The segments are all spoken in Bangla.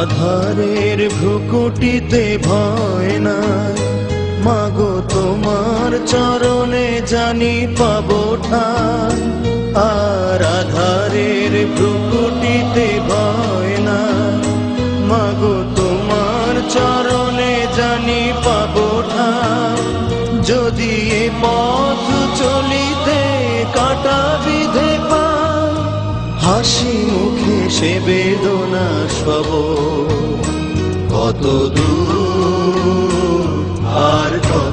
আধারের ভ্রুকুটিতে ভয় নাই। মাগো, তোমার চরণে জানি পাবো আর আধারের ভ্রুকুটিতে ভয় নাই। মাগো, তোমার চরণে জানি পাবো যদি এ পথ চলিতে কাটা বিধে পা, হাসি সে বেদনা সব। কত দূর আর কত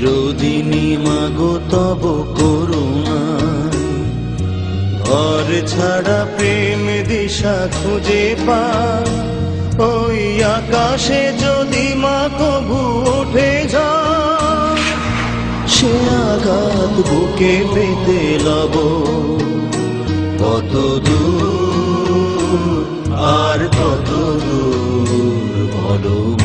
চিরদিনই মাগো তব করুণা। ঘর ছাড়া প্রেম দিশা খুঁজে পা। ওই আকাশে যদি মা কবু ওঠে যা সে আঘাত বুকে পেতে লব। কত দূর আর কত দূর বলো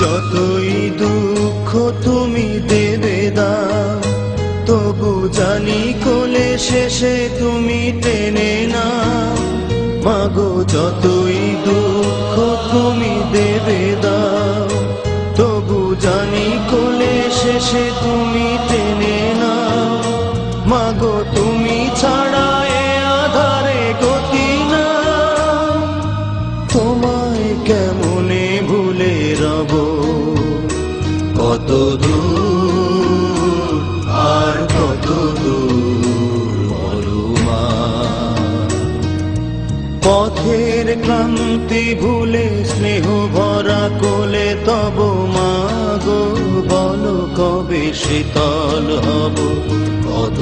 যতই দুঃখ তুমি দেবে দা তবু জানি কোলে শেষে তুমি টেনে না। মাগো, যতই দুঃখ তুমি দেবে দাও কত আর কত পথের ক্লান্তি ভুলে স্নেহ ভরা কোলে তব মাগো বলো কবে শীতল হব? কত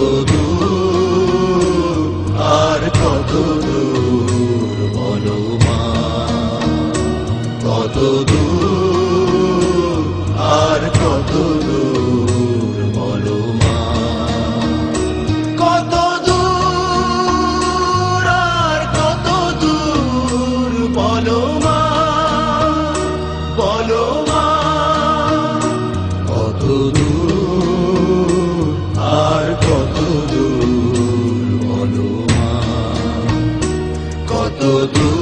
আর কত দূর বলো মা, কত দূর? দূর আর কত দূর বলো মা কত দূর।